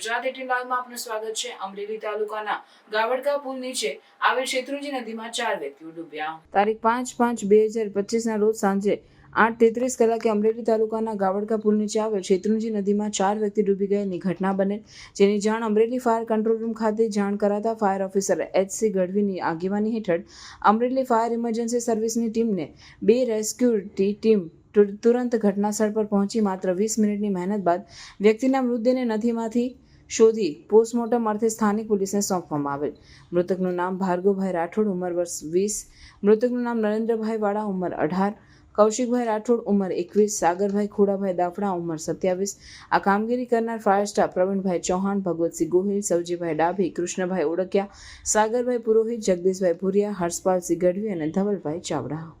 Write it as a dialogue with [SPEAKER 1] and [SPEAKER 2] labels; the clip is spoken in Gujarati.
[SPEAKER 1] ગુજરાત એટીન લાઈવમાં આપનું સ્વાગત છે. અમરેલી તાલુકાના ગાવડકા પુલ નીચે આવેલ શેત્રુંજી નદીમાં ચાર વ્યક્તિઓ ડૂબ્યા. તારીખ પાંચ પાંચ બે હજાર પચીસના રોજ સાંજે આઠ તેત્રીસ કલાકે અમરેલી તાલુકાના ગાવડકા પુલ નીચે આવેલ શેત્રુંજી નદીમાં ચાર વ્યક્તિ ડૂબી ગયાની ઘટના બનેલ જેની જાણ અમરેલી ફાયર કંટ્રોલ રૂમ ખાતે જાણ કરાતા ફાયર ઓફિસર એચસી ગઢવીની આગેવાની હેઠળ અમરેલી ફાયર ઇમરજન્સી સર્વિસની ટીમને બે રેસ્ક્યુટી ટીમ તુરંત ઘટનાસ્થળ પર પહોંચી માત્ર વીસ મિનિટની મહેનત બાદ વ્યક્તિના મૃતદેહને નદીમાંથી શોધી પોસ્ટમોર્ટમ અર્થે સ્થાનિક પોલીસને સોંપવામાં આવેલ. મૃતકનું નામ ભાર્ગવભાઈ રાઠોડ, ઉંમર વર્ષ વીસ. મૃતકનું નામ નરેન્દ્રભાઈ વાળા, ઉંમર અઢાર. કૌશિકભાઈ રાઠોડ, ઉંમર એકવીસ. સાગરભાઈ ખોડાભાઈ દાફડા, ઉંમર સત્યાવીસ. આ કામગીરી કરનાર ફાયર સ્ટાફ પ્રવીણભાઈ ચૌહાણ, ભગવતસિંહ ગોહિલ, સવજીભાઈ ડાભી, કૃષ્ણભાઈ ઓળકિયા સાગરભાઈ પુરોહિત, જગદીશભાઈ ભુરિયા, હર્ષપાલસિંહ ગઢવી અને ધવલભાઈ ચાવડા.